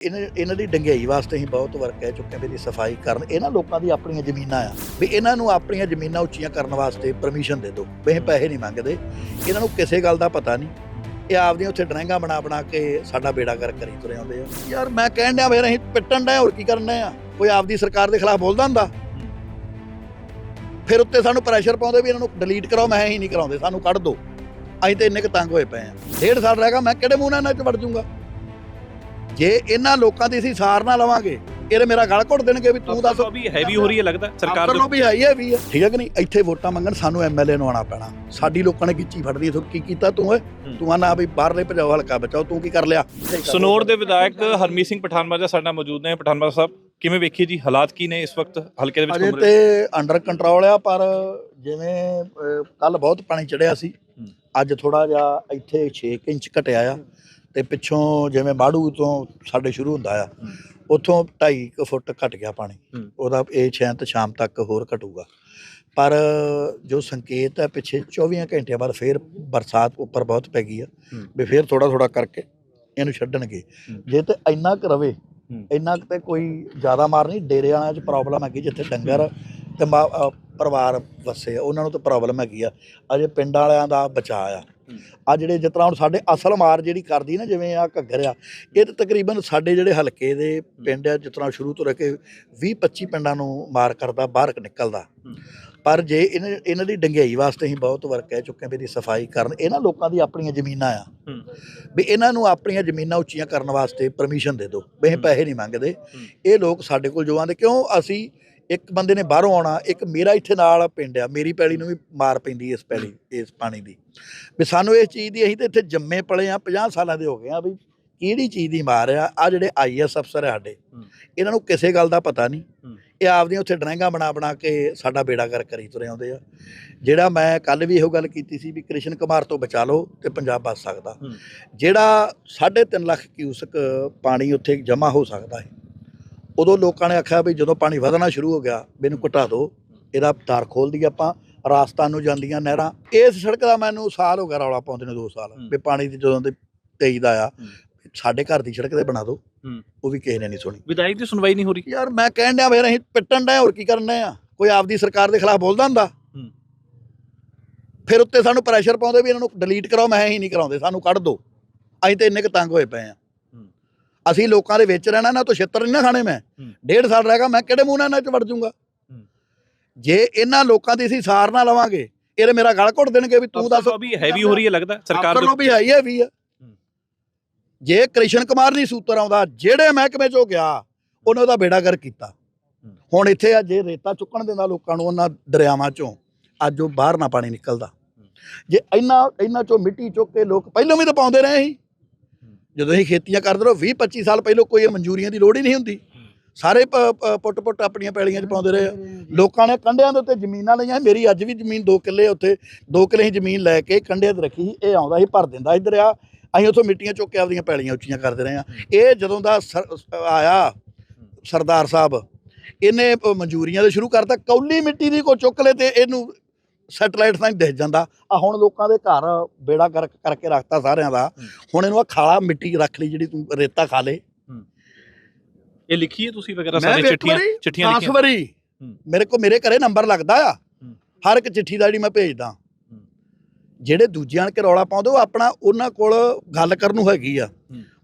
ਇਹਨਾਂ ਇਹਨਾਂ ਦੀ ਡੰਗਿਆਈ ਵਾਸਤੇ ਅਸੀਂ ਬਹੁਤ ਵਰਕ ਕਹਿ ਚੁੱਕੇ ਵੀ ਇਹਦੀ ਸਫ਼ਾਈ ਕਰਨ। ਇਹਨਾਂ ਲੋਕਾਂ ਦੀ ਆਪਣੀਆਂ ਜ਼ਮੀਨਾਂ ਆ, ਵੀ ਇਹਨਾਂ ਨੂੰ ਆਪਣੀਆਂ ਜ਼ਮੀਨਾਂ ਉੱਚੀਆਂ ਕਰਨ ਵਾਸਤੇ ਪਰਮਿਸ਼ਨ ਦੇ ਦਿਓ। ਵੀ ਅਸੀਂ ਪੈਸੇ ਨਹੀਂ ਮੰਗਦੇ। ਇਹਨਾਂ ਨੂੰ ਕਿਸੇ ਗੱਲ ਦਾ ਪਤਾ ਨਹੀਂ। ਇਹ ਆਪਦੀਆਂ ਉੱਥੇ ਡਰਾਇੰਗਾਂ ਬਣਾ ਬਣਾ ਕੇ ਸਾਡਾ ਬੇੜਾ ਕਰ ਕਰੀ ਤੁਰੇ ਆਉਂਦੇ ਆ। ਯਾਰ ਮੈਂ ਕਹਿਣ ਡਿਆ, ਫਿਰ ਅਸੀਂ ਪਿੱਟਣ ਡਿਆ ਹੋਰ ਕੀ ਕਰਨ ਡਏ ਆ? ਕੋਈ ਆਪਦੀ ਸਰਕਾਰ ਦੇ ਖਿਲਾਫ ਬੋਲਦਾ ਹੁੰਦਾ? ਫਿਰ ਉੱਤੇ ਸਾਨੂੰ ਪ੍ਰੈਸ਼ਰ ਪਾਉਂਦੇ ਵੀ ਇਹਨਾਂ ਨੂੰ ਡਿਲੀਟ ਕਰਾਓ, ਮੈਂ ਹੀ ਨਹੀਂ ਕਰਾਉਂਦੇ। ਸਾਨੂੰ ਕੱਢ ਦਿਓ। ਅਸੀਂ ਤੇ ਇੰਨੇ ਕੁ ਤੰਗ ਹੋਏ ਪਏ ਆ। ਡੇਢ ਸਾਲ ਰਹਿ ਗਿਆ, ਮੈਂ ਕਿਹੜੇ ਮੂੰਹ ਨਾਲ ਇਹਨਾਂ 'ਚ ਵੜ ਜਾਊਂਗਾ ਜੇ ਇਹਨਾਂ ਲੋਕਾਂ ਦੀ ਅਸੀਂ ਸਾਰ ਨਾ ਲਵਾਂਗੇ ਇਹਦੇ ਮੇਰਾ ਗਲ ਘੁੱਟ ਦੇਣਗੇ ਵੀ ਤੂੰ ਦੱਸ। ਵੀ ਹੈਵੀ ਹੋ ਰਹੀ ਹੈ ਲੱਗਦਾ ਸਰਕਾਰ ਨੂੰ ਵੀ ਆਈ ਹੈ ਵੀ ਠੀਕ ਹੈ ਕਿ ਨਹੀਂ? ਇੱਥੇ ਵੋਟਾਂ ਮੰਗਣ ਸਾਨੂੰ ਐਮਐਲਏ ਨੂੰ ਆਣਾ ਪੈਣਾ। ਸਾਡੀ ਲੋਕਾਂ ਨੇ ਗਿੱਚੀ ਫੜਦੀ ਹੈ। ਕੀ ਕੀਤਾ ਤੂੰ? ਓਏ ਤੂੰ ਆਣਾ ਵੀ ਬਾਹਰਲੇ ਭਜਾਓ ਹਲਕਾ ਬਚਾਓ ਤੂੰ ਕੀ ਕਰ ਲਿਆ? ਸਨੋਰ ਦੇ ਵਿਧਾਇਕ ਹਰਮੀਤ ਸਿੰਘ ਪਠਾਨਮਾਜਾ ਸਾਡਾ ਮੌਜੂਦ ਨੇ। ਪਠਾਨਮਾਜਾ ਸਾਹਿਬ ਕਿਵੇਂ ਵੇਖੀ ਜੀ ਹਾਲਾਤ ਕੀ ਨੇ ਇਸ ਵਕਤ? ਹਲਕੇ ਦੇ ਵਿੱਚ ਅਜੇ ਤੇ ਅੰਡਰ ਕੰਟਰੋਲ ਆ ਪਰ ਜਿਵੇਂ ਕੱਲ ਬਹੁਤ ਪਾਣੀ ਚੜਿਆ ਸੀ। ਅੱਜ ਥੋੜਾ ਜਿਹਾ ਇੱਥੇ 6 ਇੰਚ ਘਟਿਆ ਆ। ਤੇ ਪਿੱਛੋਂ ਜਿਵੇਂ ਬਾੜੂ ਤੋਂ ਸਾਡੇ ਸ਼ੁਰੂ ਹੁੰਦਾ ਆ। ਉੱਥੋਂ 2.5 ਫੁੱਟ ਘਟ ਗਿਆ ਪਾਣੀ। ਉਹਦਾ ਇਹ ਸ਼ਾਇਦ ਸ਼ਾਮ ਤੱਕ ਹੋਰ ਘਟੂਗਾ ਪਰ ਜੋ ਸੰਕੇਤ ਹੈ ਪਿੱਛੇ 24 ਘੰਟਿਆਂ ਬਾਅਦ ਫੇਰ ਬਰਸਾਤ ਉੱਪਰ ਬਹੁਤ ਪੈ ਗਈ ਆ। ਵੀ ਫੇਰ ਥੋੜਾ ਥੋੜਾ ਕਰਕੇ ਇਹਨੂੰ ਛੱਡਣਗੇ। ਜੇ ਤੇ ਇੰਨਾ ਕੁ ਰਵੇ। ਇੰਨਾ ਕੁ ਤੇ ਕੋਈ ਜ਼ਿਆਦਾ ਮਾਰ ਨਹੀਂ ਡੇਰੇ ਵਾਲਿਆਂ 'ਚ ਪ੍ਰੋਬਲਮ ਹੈਗੀ ਜਿੱਥੇ ਡੰਗਰ ਤੇ ਪਰਿਵਾਰ ਵਸੇ ਆ ਉਹਨਾਂ ਨੂੰ ਤਾਂ ਪ੍ਰੋਬਲਮ ਹੈਗੀ ਆ ਅਜੇ ਪਿੰਡ ਵਾਲਿਆਂ ਦਾ ਬਚਾ ਆ ਆ ਜਿਹੜੇ ਜਿਸ ਤਰ੍ਹਾਂ ਹੁਣ ਸਾਡੇ ਅਸਲ ਮਾਰ ਜਿਹੜੀ ਕਰਦੀ ਨਾ ਜਿਵੇਂ ਆ ਘੱਗਰ ਆ ਇਹ ਤਾਂ ਤਕਰੀਬਨ ਸਾਡੇ ਜਿਹੜੇ ਹਲਕੇ ਦੇ ਪਿੰਡ ਆ ਜਿਸ ਤਰ੍ਹਾਂ ਸ਼ੁਰੂ ਤੋਂ ਲੈ ਕੇ 20 25 ਪਿੰਡਾਂ ਨੂੰ ਮਾਰ ਕਰਦਾ ਬਾਹਰ ਨਿਕਲਦਾ ਹੂੰ। ਪਰ ਜੇ ਇਹਨਾਂ ਦੀ ਡੰਗਿਆਈ ਵਾਸਤੇ ਅਸੀਂ ਬਹੁਤ ਵਾਰ ਕਹਿ ਚੁੱਕੇ ਹਾਂ ਵੀ ਇਹਦੀ ਸਫ਼ਾਈ ਕਰਨ ਇਹਨਾਂ ਲੋਕਾਂ ਦੀ ਆਪਣੀਆਂ ਜ਼ਮੀਨਾਂ ਆ ਹੂੰ। ਵੀ ਇਹਨਾਂ ਨੂੰ ਆਪਣੀਆਂ ਜ਼ਮੀਨਾਂ ਉੱਚੀਆਂ ਕਰਨ ਵਾਸਤੇ ਪਰਮਿਸ਼ਨ ਦੇ ਦਿਓ ਵੀ ਅਸੀਂ ਹੂੰ। ਪੈਸੇ ਨਹੀਂ ਮੰਗਦੇ ਹੂੰ। ਇਹ ਲੋਕ ਸਾਡੇ ਕੋਲ ਜੋ ਆਉਂਦੇ ਕਿਉਂ ਅਸੀਂ ਇੱਕ ਬੰਦੇ ਨੇ ਬਾਹਰੋਂ ਆਉਣਾ ਇੱਕ ਮੇਰਾ ਇੱਥੇ ਨਾਲ ਪਿੰਡ ਆ ਮੇਰੀ ਪੈਲੀ ਨੂੰ ਵੀ ਮਾਰ ਪੈਂਦੀ ਇਸ ਪੈਲੀ ਇਸ ਪਾਣੀ ਦੀ ਵੀ ਸਾਨੂੰ ਇਸ ਚੀਜ਼ ਦੀ ਅਸੀਂ ਤੇ ਇੱਥੇ ਜੰਮੇ ਪਲੇ ਆ 50 ਸਾਲਾਂ ਦੇ ਹੋ ਗਏ ਆ ਵੀ ਕਿਹੜੀ ਚੀਜ਼ ਦੀ ਮਾਰ ਆ ਆ ਜਿਹੜੇ ਆਈਐਸ ਅਫਸਰ ਆ ਸਾਡੇ। ਇਹਨਾਂ ਨੂੰ ਕਿਸੇ ਗੱਲ ਦਾ ਪਤਾ ਨਹੀਂ। ਇਹ ਆਪਦੀਆਂ ਉੱਥੇ ਡਰਾਇੰਗਾਂ ਬਣਾ ਬਣਾ ਕੇ ਸਾਡਾ ਬੇੜਾ ਕਰ ਕਰੀ ਤੁਰੇ ਆਉਂਦੇ ਆ ਜਿਹੜਾ ਮੈਂ ਕੱਲ ਵੀ ਇਹੋ ਗੱਲ ਕੀਤੀ ਸੀ ਵੀ ਕ੍ਰਿਸ਼ਨ ਕੁਮਾਰ ਤੋਂ ਬਚਾ ਲਓ ਤੇ ਪੰਜਾਬ ਬਚ ਸਕਦਾ। ਜਿਹੜਾ 3.5 ਲੱਖ ਕਿਊਸਕ ਪਾਣੀ ਉੱਥੇ ਜਮ੍ਹਾਂ ਹੋ ਸਕਦਾ ਹੈ ਉਦੋਂ ਲੋਕਾਂ ਨੇ ਆਖਿਆ ਵੀ ਜਦੋਂ ਪਾਣੀ ਵਧਣਾ ਸ਼ੁਰੂ ਹੋ ਗਿਆ ਵੀ ਇਹਨੂੰ ਘਟਾ ਦਿਓ ਇਹਦਾ ਦਰ ਖੋਲ ਦਈਏ ਆਪਾਂ ਰਾਜਸਥਾਨ ਨੂੰ ਜਾਂਦੀਆਂ ਨਹਿਰਾਂ ਇਸ ਸੜਕ ਦਾ ਮੈਨੂੰ ਸਾਲ ਹੋ ਗਿਆ ਰੌਲਾ ਪਾਉਂਦੇ ਨੇ 2 ਸਾਲ। ਵੀ ਪਾਣੀ ਦੀ ਜਦੋਂ ਦੇ 23 ਦਾ ਆ। ਸਾਡੇ ਘਰ ਦੀ ਸੜਕ ਤੇ ਬਣਾ ਦਿਓ। ਉਹ ਵੀ ਕਿਸੇ ਨੇ ਨਹੀਂ ਸੁਣੀ ਵਿਧਾਇਕ ਦੀ ਸੁਣਵਾਈ ਨਹੀਂ ਹੋ ਰਹੀ ਯਾਰ ਮੈਂ ਕਹਿਣ ਡਿਆ ਫਿਰ ਅਸੀਂ ਪਿੱਟਣ ਡਿਆ ਹੋਰ ਕੀ ਕਰਨ ਆ ਕੋਈ ਆਪਦੀ ਸਰਕਾਰ ਦੇ ਖਿਲਾਫ ਬੋਲਦਾ ਹੁੰਦਾ। ਫਿਰ ਉੱਤੇ ਸਾਨੂੰ ਪ੍ਰੈਸ਼ਰ ਪਾਉਂਦੇ ਵੀ ਇਹਨਾਂ ਨੂੰ ਡਿਲੀਟ ਕਰਾਓ ਮੈਂ ਹੀ ਨਹੀਂ ਕਰਾਉਂਦੇ ਸਾਨੂੰ ਕੱਢ ਦਿਓ ਅਸੀਂ ਤੇ ਇੰਨੇ ਕੁ ਤੰਗ ਹੋਏ ਪਏ ਆ। ਅਸੀਂ ਲੋਕਾਂ ਦੇ ਵਿੱਚ ਰਹਿਣਾ ਨਾ ਤਾਂ ਛੇਤਰ ਨਹੀਂ ਨਾ ਖਾਣੇ ਮੈਂ। ਡੇਢ ਸਾਲ ਰਹਿ ਰਹਿਗਾ ਮੈਂ ਕਿਹੜੇ ਮੂੰਹ ਨਾਲ ਇਹਨਾਂ 'ਚ ਵੜ ਜੂੰਗਾ? ਜੇ ਇਹਨਾਂ ਲੋਕਾਂ ਦੀ ਅਸੀਂ ਸਾਰ ਨਾ ਲਵਾਂਗੇ ਇਹਦੇ ਮੇਰਾ ਗਲ ਘੁੱਟ ਦੇਣਗੇ ਵੀ ਤੂੰ ਦੱਸ। ਵੀ ਹੈਵੀ ਹੋ ਰਹੀ ਹੈ ਲੱਗਦਾ ਸਰਕਾਰ ਦੇ ਵੀ ਹੈ ਹੀ ਹੈਵੀ ਜੇ ਕ੍ਰਿਸ਼ਨ ਕੁਮਾਰ ਨਹੀਂ ਸੂਤਰ ਆਉਂਦਾ ਜਿਹੜੇ ਮਹਿਕਮੇ 'ਚੋਂ ਗਿਆ ਉਹਨੇ ਉਹਦਾ ਬੇੜਾ ਗਰ ਕੀਤਾ। ਹੁਣ ਇੱਥੇ ਆ ਜੇ ਰੇਤਾ ਚੁੱਕਣ ਦਿੰਦਾ ਲੋਕਾਂ ਨੂੰ ਉਹਨਾਂ ਦਰਿਆਵਾਂ 'ਚੋਂ ਅੱਜ ਉਹ ਬਾਹਰ ਨਾ ਪਾਣੀ ਨਿਕਲਦਾ। ਜੇ ਇੰਨਾ ਇੰਨਾ 'ਚੋਂ ਮਿੱਟੀ ਚੁੱਕ ਕੇ ਲੋਕ ਪਹਿਲਾਂ ਵੀ ਤਾਂ ਪਾਉਂਦੇ ਰਹੇ ਸੀ। ਜਦੋਂ ਅਸੀਂ ਖੇਤੀਆਂ ਕਰਦੇ ਰਹੋ 20 25 ਸਾਲ ਪਹਿਲਾਂ ਕੋਈ ਮਨਜ਼ੂਰੀਆਂ ਦੀ ਲੋੜ ਹੀ ਨਹੀਂ ਹੁੰਦੀ। ਸਾਰੇ ਪ- ਪ- ਪੁੱਟ ਪੁੱਟ ਆਪਣੀਆਂ ਪੈਲੀਆਂ 'ਚ ਪਾਉਂਦੇ ਰਹੇ। ਆ। ਲੋਕਾਂ ਨੇ ਕੰਢਿਆਂ ਦੇ ਉੱਤੇ ਜ਼ਮੀਨਾਂ ਲਈਆਂ। ਮੇਰੀ ਅੱਜ ਵੀ ਜ਼ਮੀਨ 2 ਕਿੱਲੇ ਉੱਥੇ। 2 ਕਿੱਲੇ ਹੀ ਜ਼ਮੀਨ ਲੈ ਕੇ ਕੰਢਿਆਂ ਤੇ ਰੱਖੀ ਇਹ ਆਉਂਦਾ ਸੀ, ਭਰ ਦਿੰਦਾ ਇੱਧਰ ਆ। ਅਸੀਂ ਉੱਥੋਂ ਮਿੱਟੀਆਂ ਚੁੱਕ ਕੇ ਆਪਦੀਆਂ ਪੈਲੀਆਂ ਉੱਚੀਆਂ ਕਰਦੇ ਰਹੇ ਆ ਇਹ ਜਦੋਂ ਦਾ ਸਰ- ਆਇਆ ਸਰਦਾਰ ਸਾਹਿਬ, ਇਹਨੇ ਮਨਜ਼ੂਰੀਆਂ ਦੇ ਸ਼ੁਰੂ ਕਰਤਾ। ਕੌਲੀ ਮਿੱਟੀ ਦੀ ਕੋ ਚੁੱਕ ਲੈ ਤੇ ਇਹਨੂੰ ਸੈਟਲਾਈਟ ਤਾਂ ਦਿਖ ਜਾਂਦਾ। ਆ ਹੁਣ ਲੋਕਾਂ ਦੇ ਘਰ ਬੇੜਾ ਕਰਕ ਕਰਕੇ ਰੱਖਤਾ ਸਾਰਿਆਂ ਦਾ। ਹੁਣ ਇਹਨੂੰ ਆ ਖਾਲਾ ਮਿੱਟੀ ਰੱਖ ਲਈ ਜਿਹੜੀ ਤੂੰ ਰੇਤਾ ਖਾ ਲੇ। ਇਹ ਲਿਖੀਏ ਤੁਸੀਂ ਵਗੈਰਾ ਸਾਰੇ ਚਿੱਠੀਆਂ? ਚਿੱਠੀਆਂ ਲਿਖੀਆਂ? 10 ਵਾਰੀ ਮੇਰੇ ਕੋ ਮੇਰੇ ਘਰੇ ਨੰਬਰ ਲੱਗਦਾ ਆ। ਹਰ ਇੱਕ ਚਿੱਠੀ ਦਾ ਜਿਹੜੀ ਮੈਂ ਭੇਜਦਾ। ਜਿਹੜੇ ਦੂਜਿਆਂ ਨਾਲ ਰੌਲਾ ਪਾਉਂਦੇ ਉਹ ਆਪਣਾ ਉਹਨਾਂ ਕੋਲ ਗੱਲ ਕਰਨ ਨੂੰ ਹੈਗੀ ਆ।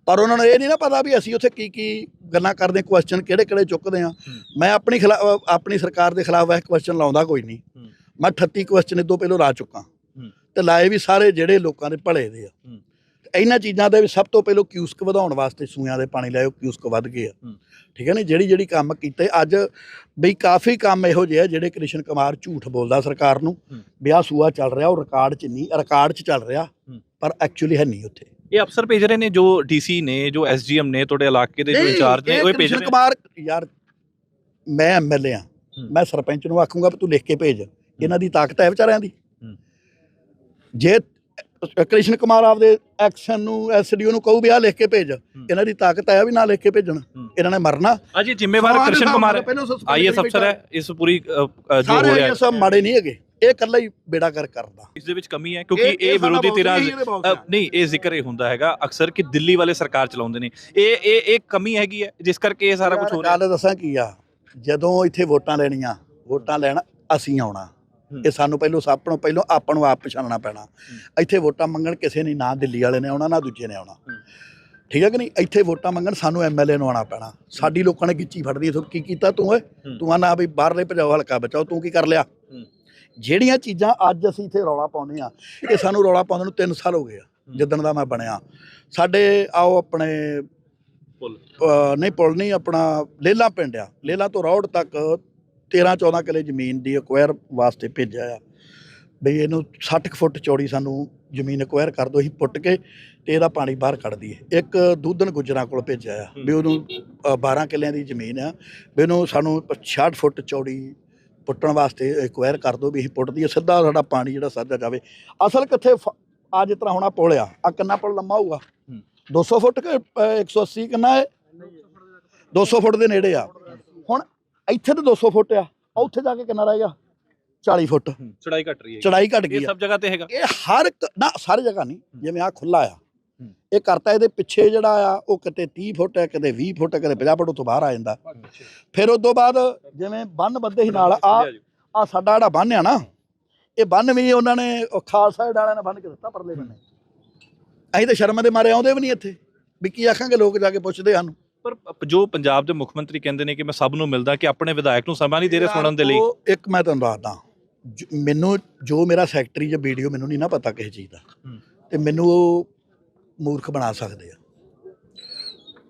ਪਰ ਉਹਨਾਂ ਨੂੰ ਇਹ ਨਹੀਂ ਨਾ ਪਤਾ ਵੀ ਅਸੀਂ ਉੱਥੇ ਕੀ ਕੀ ਗੱਲਾਂ ਕਰਦੇ ਕੁਐਸਚਨ ਕਿਹੜੇ ਕਿਹੜੇ ਚੁੱਕਦੇ ਆ। ਮੈਂ ਆਪਣੀ ਖਿਲਾਫ਼ ਆਪਣੀ ਸਰਕਾਰ ਦੇ ਖਿਲਾਫ ਇਹ ਕੁਐਸਚਨ ਲਾਉਂਦਾ ਕੋਈ ਨਹੀਂ। ਮੈਂ 38 ਕੁਐਸਚਨ ਇਦੋਂ ਪਹਿਲਾਂ ਲਾ ਚੁੱਕਾ। ਤੇ ਲਾਏ ਵੀ ਸਾਰੇ ਜਿਹੜੇ ਲੋਕਾਂ ਦੇ ਭਲੇ ਦੇ ਆ ਇਹਨਾਂ ਚੀਜ਼ਾਂ ਦੇ ਵੀ ਸਭ ਤੋਂ ਪਹਿਲਾਂ ਕਿਊਸਕ ਵਧਾਉਣ ਵਾਸਤੇ ਸੂਆਂ ਦੇ ਪਾਣੀ ਲਾਇਓ ਕਿਊਸਕ ਵੱਧ ਗਏ ਆ। ਠੀਕ ਹੈ ਨਾ ਜਿਹੜੀ ਜਿਹੜੀ ਕੰਮ ਕੀਤੇ ਅੱਜ ਬਈ ਕਾਫੀ ਕੰਮ ਇਹੋ ਜਿਹੇ ਆ ਜਿਹੜੇ ਕ੍ਰਿਸ਼ਨ ਕੁਮਾਰ ਝੂਠ ਬੋਲਦਾ ਸਰਕਾਰ ਨੂੰ। ਵੀ ਸੂਆ ਚੱਲ ਰਿਹਾ ਉਹ ਰਿਕਾਰਡ 'ਚ ਨਹੀਂ ਰਿਕਾਰਡ 'ਚ ਚੱਲ ਰਿਹਾ। ਪਰ ਐਕਚੁਅਲੀ ਹੈ ਨਹੀਂ ਉੱਥੇ ਇਹ ਅਫਸਰ ਭੇਜ ਰਹੇ ਨੇ ਜੋ ਡੀਸੀ ਨੇ ਜੋ ਐਸਜੀਐਮ ਨੇ ਤੁਹਾਡੇ ਇਲਾਕੇ ਦੇ ਜੋ ਇੰਚਾਰਜ ਨੇ ਉਹ ਭੇਜ ਰਹੇ ਨੇ ਕੁਮਾਰ ਯਾਰ ਮੈਂ ਐਮਐਲਏ ਆ। ਮੈਂ ਸਰਪੰਚ ਨੂੰ ਆਖੂੰਗਾ ਵੀ ਤੂੰ ਲਿਖ ਕੇ ਭੇਜ ਇਹਨਾਂ ਦੀ ਤਾਕਤ ਹੈ ਵਿਚਾਰਿਆਂ ਦੀ ਹੂੰ। ਜੇ ਕ੍ਰਿਸ਼ਨ ਕੁਮਾਰ ਆਪਦੇ ਐਕਸ਼ਨ ਨੂੰ ਐਸਡੀਓ ਨੂੰ ਕਹੂ ਵੀ ਆ ਲਿਖ ਕੇ ਭੇਜ ਇਹਨਾਂ ਦੀ ਤਾਕਤ ਹੈ ਵੀ ਨਾ ਲਿਖ ਕੇ ਭੇਜਣ ਹੂੰ। ਇਹਨਾਂ ਨੇ ਮਰਨਾ ਅੱਜ ਜ਼ਿੰਮੇਵਾਰ ਕ੍ਰਿਸ਼ਨ ਕੁਮਾਰ ਹੈ ਆਈਐਸ ਅਫਸਰ ਹੈ ਇਸ ਪੂਰੀ ਜੋ ਹੋ ਰਿਹਾ ਆਈਐਸ ਮਾੜੇ ਨਹੀਂ ਹੈਗੇ ਇਹ ਇਕੱਲਾ ਹੀ ਬੇੜਾ ਕਰ ਕਰਦਾ ਇਸ ਦੇ ਵਿੱਚ ਕਮੀ ਹੈ ਕਿਉਂਕਿ ਇਹ- ਵਿਰੋਧੀ ਧਿਰਾਂ ਹੈ। ਨਹੀਂ ਇਹ ਜ਼ਿਕਰ ਇਹ ਹੁੰਦਾ ਹੈਗਾ ਅਕਸਰ ਕਿ ਦਿੱਲੀ ਵਾਲੇ ਸਰਕਾਰ ਚਲਾਉਂਦੇ ਨੇ ਇਹ ਇਹ ਇਹ ਕਮੀ ਹੈਗੀ ਹੈ ਜਿਸ ਕਰਕੇ ਇਹ ਸਾਰਾ ਕੁਝ ਹੋ ਰਿਹਾ ਗੱਲ ਦੱਸਾਂ ਕੀ ਆ ਜਦੋਂ ਇੱਥੇ ਵੋਟਾਂ ਲੈਣੀਆਂ ਵੋਟਾਂ ਲੈਣ ਅਸੀਂ ਆਉਣਾ ਹੂੰ। ਇਹ ਸਾਨੂੰ ਪਹਿਲੋਂ ਸਭ ਨੂੰ ਪਹਿਲੋਂ ਆਪਾਂ ਨੂੰ ਆਪ ਪਛਾਣਨਾ ਪੈਣਾ। ਇੱਥੇ ਵੋਟਾਂ ਮੰਗਣ ਕਿਸੇ ਨੇ ਨਾ ਦਿੱਲੀ ਵਾਲੇ ਨੇ ਆਉਣਾ ਨਾ ਦੂਜੇ ਨੇ ਆਉਣਾ। ਠੀਕ ਹੈ ਕਿ ਨਹੀਂ? ਇੱਥੇ ਵੋਟਾਂ ਮੰਗਣ ਸਾਨੂੰ ਐਮਐਲਏ ਨੂੰ ਆਉਣਾ ਪੈਣਾ। ਸਾਡੀ ਲੋਕਾਂ ਨੇ ਗਿੱਚੀ ਫੜਦੀ ਤੂੰ ਕੀ ਕੀਤਾ ਤੂੰ ਓਏ। ਤੂੰ ਆਨਾ ਵੀ ਬਾਹਰਲੇ ਭਜਾਓ ਹਲਕਾ ਬਚਾਓ ਤੂੰ ਕੀ ਕਰ ਲਿਆ। ਜਿਹੜੀਆਂ ਚੀਜ਼ਾਂ ਅੱਜ ਅਸੀਂ ਇੱਥੇ ਰੌਲਾ ਪਾਉਂਦੇ ਆ ਇਹ ਸਾਨੂੰ ਰੌਲਾ ਪਾਉਂਦੇ ਨੂੰ 3 ਸਾਲ ਹੋ ਗਏ ਆ ਜਿੱਦਣ ਦਾ ਮੈਂ ਬਣਿਆ। ਸਾਡੇ ਆਓ ਆਪਣੇ ਪੁੱਲ। ਨਹੀਂ ਪੁਲ ਨਹੀਂ ਆਪਣਾ ਲੇਲਾ ਪਿੰਡ ਆ। ਲੇਲਾ ਤੋਂ ਰੌੜ ਤੱਕ 13 14 ਕਿਲੇ ਜ਼ਮੀਨ ਦੀ ਅਕਵਾਇਰ ਵਾਸਤੇ ਭੇਜਿਆ ਆ। ਬਈ ਇਹਨੂੰ 60 ਕੁ ਫੁੱਟ ਚੌੜੀ ਸਾਨੂੰ ਜ਼ਮੀਨ ਅਕਵਾਇਰ ਕਰ ਦਿਓ ਅਸੀਂ ਪੁੱਟ ਕੇ ਤੇ ਇਹਦਾ ਪਾਣੀ ਬਾਹਰ ਕੱਢ ਦਈਏ। ਇੱਕ ਦੂਧਨ ਗੁੱਜਰਾਂ ਕੋਲ ਭੇਜਿਆ ਆ ਵੀ ਉਹਨੂੰ ਅ, 12 ਕਿੱਲਿਆਂ ਦੀ ਜ਼ਮੀਨ ਆ। ਵੀ ਉਹਨੂੰ ਸਾਨੂੰ 66 ਫੁੱਟ ਚੌੜੀ ਪੁੱਟਣ ਵਾਸਤੇ ਐਕਵਾਇਰ ਕਰ ਦਿਓ ਵੀ ਅਸੀਂ ਪੁੱਟ ਦਈਏ ਸਿੱਧਾ ਸਾਡਾ ਪਾਣੀ ਜਿਹੜਾ ਸਾਦਾ ਜਾਵੇ। ਅਸਲ ਕਿੱਥੇ ਆ ਜਿਸ ਤਰ੍ਹਾਂ ਹੁਣ ਪੁਲ ਆ ਆ ਕਿੰਨਾ ਪੁਲ ਲੰਮਾ ਹੋਊਗਾ? 200 ਫੁੱਟ ਕਿ ਅ, 180 ਕਿੰਨਾ ਹੈ? 200 ਫੁੱਟ ਦੇ ਨੇੜੇ ਆ। ਇੱਥੇ ਤਾਂ 200 ਫੁੱਟ ਆ ਉੱਥੇ ਜਾ ਕੇ ਕਿੰਨਾ ਰਹਿ ਗਿਆ? 40 ਫੁੱਟ। ਚੜਾਈ ਘਟ ਰਹੀ ਹੈ। ਚੜਾਈ ਘਟ ਇਹ ਗਈ ਆ। ਸਭ ਜਗ੍ਹਾ ਤੇ ਹੈਗਾ। ਇਹ ਹਰ ਇੱਕ- ਨਾ ਸਾਰੀ ਜਗ੍ਹਾ ਨਹੀਂ ਜਿਵੇਂ ਆ ਖੁੱਲਾ ਆ। ਹੂੰ। ਇਹ ਕਰਤਾ ਇਹਦੇ ਪਿੱਛੇ ਜਿਹੜਾ ਆ ਉਹ ਕਿਤੇ 30 ਫੁੱਟ ਹੈ ਕਿਤੇ 20 ਫੁੱਟ ਹੈ ਕਿਤੇ 50 ਫੁੱਟ ਤੋਂ ਬਾਹਰ ਆ ਜਾਂਦਾ। ਫਿਰ ਉਸ ਤੋਂ ਬਾਅਦ ਜਿਵੇਂ ਬੰਨ ਬੱਦੇ ਸੀ ਨਾਲ ਆ ਆ ਸਾਡਾ ਜਿਹੜਾ ਬੰਨ ਆ ਨਾ ਇਹ ਬੰਨ ਵੀ ਉਹਨਾਂ ਨੇ ਖਾਲਸਾ ਵਾਲਿਆਂ ਨੇ ਬੰਨ ਕੇ ਦਿੱਤਾ ਪਰਲੇ ਬੰਨੇ। ਅਸੀਂ ਤਾਂ ਸ਼ਰਮ ਦੇ ਮਾਰੇ ਆਉਂਦੇ ਵੀ ਨਹੀਂ ਇੱਥੇ। ਵੀ ਕੀ ਆਖਾਂਗੇ ਲੋਕ ਜਾ ਕੇ ਪੁੱਛਦੇ ਹਨ ਪਰ ਜੋ ਪੰਜਾਬ ਦੇ ਮੁੱਖ ਮੰਤਰੀ ਕਹਿੰਦੇ ਨੇ ਕਿ ਮੈਂ ਸਭ ਨੂੰ ਮਿਲਦਾ ਕਿ ਆਪਣੇ ਵਿਧਾਇਕ ਨੂੰ ਸਮਾਂ ਨਹੀਂ ਦੇ ਰਹੇ ਸੁਣਨ ਦੇ ਲਈ। ਉਹ ਇੱਕ ਮੈਂ ਤੁਹਾਨੂੰ ਦੱਸਦਾ। ਮੈਨੂੰ ਜੋ ਮੇਰਾ ਸੈਕਟਰੀ ਜਾਂ ਵੀਡੀਓ ਮੈਨੂੰ ਨਹੀਂ ਨਾ ਪਤਾ ਕਿਸੇ ਚੀਜ਼ ਦਾ। ਤੇ ਮੈਨੂੰ ਉਹ ਮੂਰਖ ਬਣਾ ਸਕਦੇ ਆ।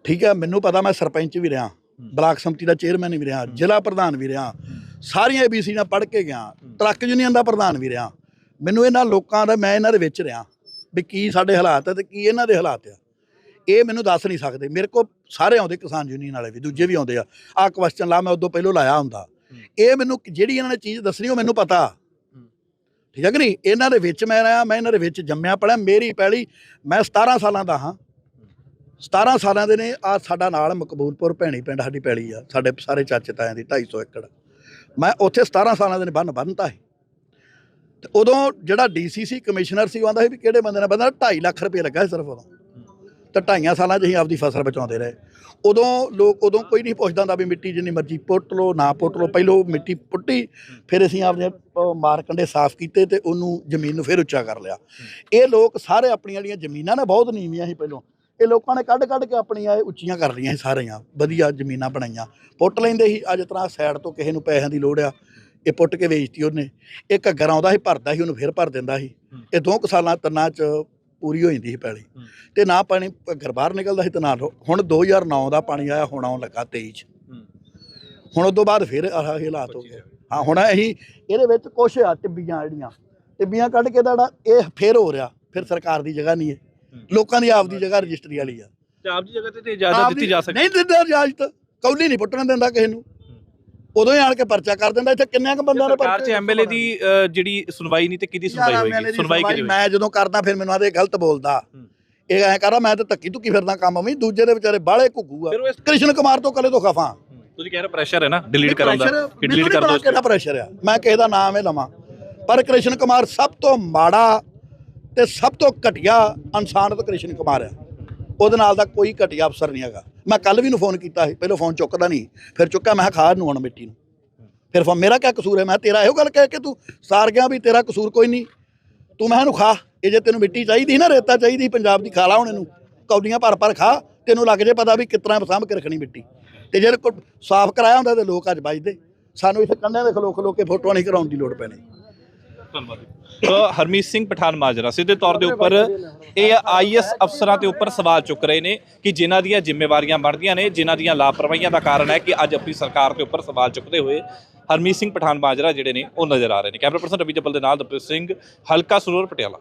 ਠੀਕ ਹੈ ਮੈਨੂੰ ਪਤਾ ਮੈਂ ਸਰਪੰਚ ਵੀ ਰਿਹਾ। ਬਲਾਕ ਸੰਮਤੀ ਦਾ ਚੇਅਰਮੈਨ ਵੀ ਰਿਹਾ ਜ਼ਿਲ੍ਹਾ ਪ੍ਰਧਾਨ ਵੀ ਰਿਹਾ। ਸਾਰੀਆਂ ਏਬੀਸੀ ਨਾਲ ਪੜ੍ਹ ਕੇ ਗਿਆ। ਟਰੱਕ ਯੂਨੀਅਨ ਦਾ ਪ੍ਰਧਾਨ ਵੀ ਰਿਹਾ। ਮੈਨੂੰ ਇਹਨਾਂ ਲੋਕਾਂ ਦਾ ਮੈਂ ਇਹਨਾਂ ਦੇ ਵਿੱਚ ਰਿਹਾ। ਵੀ ਕੀ ਸਾਡੇ ਹਾਲਾਤ ਹੈ ਤੇ ਕੀ ਇਹਨਾਂ ਦੇ ਹਾਲਾਤ ਆ। ਇਹ ਮੈਨੂੰ ਦੱਸ ਨਹੀਂ ਸਕਦੇ। ਮੇਰੇ ਕੋਲ ਸਾਰੇ ਆਉਂਦੇ ਕਿਸਾਨ ਯੂਨੀਅਨ ਵਾਲੇ ਵੀ ਦੂਜੇ ਵੀ ਆਉਂਦੇ ਆ। ਆਹ ਕੁਐਸਚਨ ਲਾ ਮੈਂ ਉਦੋਂ ਪਹਿਲਾਂ ਲਾਇਆ ਹੁੰਦਾ। ਇਹ ਮੈਨੂੰ ਜਿਹੜੀ ਇਹਨਾਂ ਨੇ ਚੀਜ਼ ਦੱਸਣੀ ਉਹ ਮੈਨੂੰ ਪਤਾ। ਠੀਕ ਹੈ ਕਿ ਨਹੀਂ? ਇਹਨਾਂ ਦੇ ਵਿੱਚ ਮੈਂ ਰਿਹਾ ਮੈਂ ਇਹਨਾਂ ਦੇ ਵਿੱਚ ਜੰਮਿਆ ਪੜਿਆ ਮੇਰੀ ਪਹਿਲੀ ਮੈਂ 17 ਸਾਲਾਂ ਦਾ ਹਾਂ। 17 ਸਾਲਾਂ ਦੇ ਨੇ ਆ ਸਾਡਾ ਨਾਲ ਮਕਬੂਲਪੁਰ ਭੈਣੀ ਪਿੰਡ ਸਾਡੀ ਪੈਲੀ ਆ। ਸਾਡੇ ਸਾਰੇ ਚਾਚੇ ਤਾਇਆਂ ਦੀ 250 ਏਕੜ। ਮੈਂ ਉੱਥੇ 17 ਸਾਲਾਂ ਦੇ ਨੇ ਬੰਨ ਬੰਨਤਾ ਸੀ। ਤੇ ਉਦੋਂ ਜਿਹੜਾ ਡੀਸੀਸੀ ਕਮਿਸ਼ਨਰ ਸੀ ਉਹ ਆਂਦਾ ਸੀ ਵੀ ਕਿਹੜੇ ਬੰਦੇ ਨੇ ਬੰਦਾ 2.5 ਲੱਖ ਰੁਪਏ ਲੱਗਾ ਸਿਰਫ ਉਦੋਂ। ਤਾਂ ਢਾਈਆਂ ਸਾਲਾਂ 'ਚ ਅਸੀਂ ਆਪਦੀ ਫਸਲ ਬਚਾਉਂਦੇ ਰਹੇ। ਉਦੋਂ ਲੋਕ ਉਦੋਂ ਕੋਈ ਨਹੀਂ ਪੁੱਛਦਾ ਹੁੰਦਾ ਵੀ ਮਿੱਟੀ ਜਿੰਨੀ ਮਰਜ਼ੀ ਪੁੱਟ ਲਓ ਨਾ ਪੁੱਟ ਲਓ। ਪਹਿਲੋਂ ਮਿੱਟੀ ਪੁੱਟੀ ਫਿਰ ਅਸੀਂ ਆਪਦੇ ਅਹ, ਮਾਰ ਕੰਡੇ ਸਾਫ਼ ਕੀਤੇ ਤੇ ਉਹਨੂੰ ਜ਼ਮੀਨ ਨੂੰ ਫਿਰ ਉੱਚਾ ਕਰ ਲਿਆ। ਇਹ ਲੋਕ ਸਾਰੇ ਆਪਣੀਆਂ ਜਿਹੜੀਆਂ ਜ਼ਮੀਨਾਂ ਨੇ ਬਹੁਤ ਨੀਵੀਆਂ ਸੀ ਪਹਿਲੋਂ। ਇਹ ਲੋਕਾਂ ਨੇ ਕੱਢ ਕੱਢ ਕੇ ਆਪਣੀਆਂ ਇਹ ਉੱਚੀਆਂ ਕਰ ਲਈਆਂ ਸੀ ਸਾਰੀਆਂ। ਵਧੀਆ ਜ਼ਮੀਨਾਂ ਬਣਾਈਆਂ। ਪੁੱਟ ਲੈਂਦੇ ਸੀ। ਅੱਜ ਤਰ੍ਹਾਂ ਸਾਈਡ ਤੋਂ ਕਿਸੇ ਨੂੰ ਪੈਸਿਆਂ ਦੀ ਲੋੜ ਆ ਇਹ ਪੁੱਟ ਕੇ ਵੇਚਤੀ ਉਹਨੇ। ਇਹ ਘੱਗਰ ਆਉਂਦਾ ਸੀ ਭਰਦਾ ਸੀ ਉਹਨੂੰ ਫਿਰ ਭਰ ਦਿੰਦਾ ਸੀ। ਇਹ ਦੋ ਕੁ ਸਾਲਾਂ ਤਿੰਨਾਂ 'ਚ ਪੂਰੀ ਹੋ ਜਾਂਦੀ ਸੀ ਪੈਲੀ। ਤੇ ਨਾ ਪਾਣੀ ਘਰ ਬਾਹਰ ਨਿਕਲਦਾ ਸੀ ਤੇ ਨਾ ਹੁਣ 2009 ਦਾ ਪਾਣੀ ਆਇਆ ਹੁਣ ਆਉਣ ਲੱਗਾ 23 ਚ। ਹੁਣ ਉਸ ਤੋਂ ਬਾਅਦ ਫਿਰ ਆਹ ਹਾਲਾਤ ਹੋ ਗਏ। ਹਾਂ ਹੁਣ ਅਸੀਂ ਇਹਦੇ ਵਿੱਚ ਕੁਛ ਆ ਟਿੱਬੀਆਂ ਜਿਹੜੀਆਂ। ਟਿੱਬੀਆਂ ਕੱਢ ਕੇ ਦਾ ਇਹ ਫਿਰ ਹੋ ਰਿਹਾ ਫਿਰ ਸਰਕਾਰ ਦੀ ਜਗ੍ਹਾ ਨਹੀਂ ਹੈ। ਲੋਕਾਂ ਦੀ ਆਪਦੀ ਜਗ੍ਹਾ ਰਜਿਸਟਰੀ ਵਾਲੀ ਆ। ਤੇ ਆਪ ਦੀ ਜਗ੍ਹਾ ਤੇ ਤੇ ਇਜਾਜ਼ਤ ਦਿੱਤੀ ਜਾ ਸਕਦੀ। ਨਹੀਂ ਦਿੰਦਾ ਇਜਾਜ਼ਤ। ਕੌਲੀ ਨਹੀਂ ਪੁੱਟਣ ਦਿੰਦਾ ਕਿਸੇ ਨੂੰ। ਉਦੋਂ ਹੀ ਆਣ ਕੇ ਪਰਚਾ ਕਰ ਦਿੰਦਾ ਇੱਥੇ ਕਿੰਨਿਆਂ ਕੁ ਬੰਦਿਆਂ ਨੇ ਸਰਕਾਰ 'ਚ ਐਮਐਲਏ ਦੀ ਅ, ਜਿਹੜੀ ਸੁਣਵਾਈ ਨਹੀਂ ਤੇ ਕਿਹਦੀ ਸੁਣਵਾਈ ਹੋਏਗੀ? ਸੁਣਵਾਈ ਕਿਹਦੀ ਹੋਏਗੀ ਮੈਂ ਜਦੋਂ ਕਰਦਾ ਫਿਰ ਮੈਨੂੰ ਆਦੇ ਗਲਤ ਬੋਲਦਾ। ਇਹ ਐਂ ਕਰਦਾ ਮੈਂ ਤਾਂ ਧੱਕੀ ਧੁੱਕੀ ਫਿਰਦਾ ਕੰਮ ਵੀ ਦੂਜੇ ਦੇ ਵਿਚਾਰੇ ਬਾਹਲੇ ਘੁੱਗੂ ਆ। ਫਿਰ ਉਹ ਇਸ- ਕ੍ਰਿਸ਼ਨ ਕੁਮਾਰ ਤੋਂ ਕਲੇ ਤੋਂ ਖਫਾ ਤੁਸੀਂ ਕਹਿ ਰਹੇ ਪ੍ਰੈਸ਼ਰ ਹੈ ਨਾ ਡਿਲੀਟ ਕਰਨ ਦਾ ਕਿ ਡਿਲੀਟ ਕਰ ਦੋ ਕਿਹੜਾ ਪ੍ਰੈਸ਼ਰ ਆ। ਮੈਂ ਕਿਸੇ ਦਾ ਨਾਮ ਹੀ ਲਵਾਂ। ਪਰ ਕ੍ਰਿਸ਼ਨ ਕੁਮਾਰ ਸਭ ਤੋਂ ਮਾੜਾ ਤੇ ਸਭ ਤੋਂ ਘਟੀਆ ਇਨਸਾਨਤ ਕ੍ਰਿਸ਼ਨ ਕੁਮਾਰ ਆ। ਉਹਦੇ ਨਾਲ ਦਾ ਕੋਈ ਘਟੀਆ ਅਫਸਰ ਨਹੀਂ ਹੈਗਾ। ਮੈਂ ਕੱਲ ਵੀ ਨੂੰ ਫੋਨ ਕੀਤਾ ਸੀ, ਪਹਿਲਾਂ ਫੋਨ ਚੁੱਕਦਾ ਨਹੀਂ ਫਿਰ ਚੁੱਕਿਆ, ਮੈਂ ਕਿਹਾ ਖਾਦ ਨੂੰ ਹੁਣ ਮਿੱਟੀ ਨੂੰ। ਫਿਰ ਫੋਨ ਮੇਰਾ ਕਿਆ ਕਸੂਰ ਹੈ? ਮੈਂ ਤੇਰਾ ਇਹੋ ਗੱਲ ਕਹਿ ਕੇ ਤੂੰ ਸਾਰ ਗਿਆ ਵੀ ਤੇਰਾ ਕਸੂਰ ਕੋਈ ਨਹੀਂ। ਤੂੰ ਮੈਂ ਇਹਨੂੰ ਖਾ, ਇਹ ਜੇ ਤੈਨੂੰ ਮਿੱਟੀ ਚਾਹੀਦੀ ਨਾ, ਰੇਤਾ ਚਾਹੀਦੀ, ਪੰਜਾਬ ਦੀ ਖਾ ਲਾ ਹੁਣ ਇਹਨੂੰ। ਕੌਡੀਆਂ ਭਰ ਭਰ ਖਾ, ਤੈਨੂੰ ਲੱਗ ਜੇ ਪਤਾ ਵੀ ਕਿਤਨਾ ਸਾਂਭ ਕੇ ਰੱਖਣੀ ਮਿੱਟੀ। ਤੇ ਜੇ ਕੋ ਸਾਫ਼ ਕਰਾਇਆ ਹੁੰਦਾ ਤੇ ਲੋਕ ਅੱਜ ਵੱਜਦੇ। ਸਾਨੂੰ ਇੱਥੇ ਕੰਧਿਆਂ ਦੇ ਖਲੋ ਖਲੋ ਕੇ ਫੋਟੋਆਂ ਨਹੀਂ ਕਰਾਉਣ ਦੀ ਲੋੜ ਪੈਣੀ। ਧੰਨਵਾਦ ਸੋ ਹਰਮੀਤ ਸਿੰਘ ਪਠਾਨ ਮਾਜਰਾ, ਸਿੱਧੇ ਤੌਰ ਦੇ ਉੱਪਰ ਇਹ ਆਈਐਸ ਅਫਸਰਾਂ ਦੇ ਉੱਪਰ ਸਵਾਲ ਚੁੱਕ ਰਹੇ ਨੇ ਕਿ ਜਿਨ੍ਹਾਂ ਦੀਆਂ ਜ਼ਿੰਮੇਵਾਰੀਆਂ ਬਣਦੀਆਂ ਨੇ, ਜਿਨ੍ਹਾਂ ਦੀਆਂ ਲਾਪਰਵਾਹੀਆਂ ਦਾ ਕਾਰਨ ਹੈ ਕਿ ਅੱਜ ਆਪਣੀ ਸਰਕਾਰ ਦੇ ਉੱਪਰ ਸਵਾਲ ਚੁੱਕਦੇ ਹੋਏ ਹਰਮੀਤ ਸਿੰਘ ਪਠਾਨ ਮਾਜਰਾ ਜਿਹੜੇ ਨੇ, ਉਹ ਨਜ਼ਰ ਆ ਰਹੇ ਨੇ। ਕੈਮਰਾ ਪਰਸਨ ਰਵੀ ਜੱਬਲ ਦੇ ਨਾਲ ਦਪਿਤ ਸਿੰਘ, ਹਲਕਾ ਸਰੋਰ ਪਟਿਆਲਾ।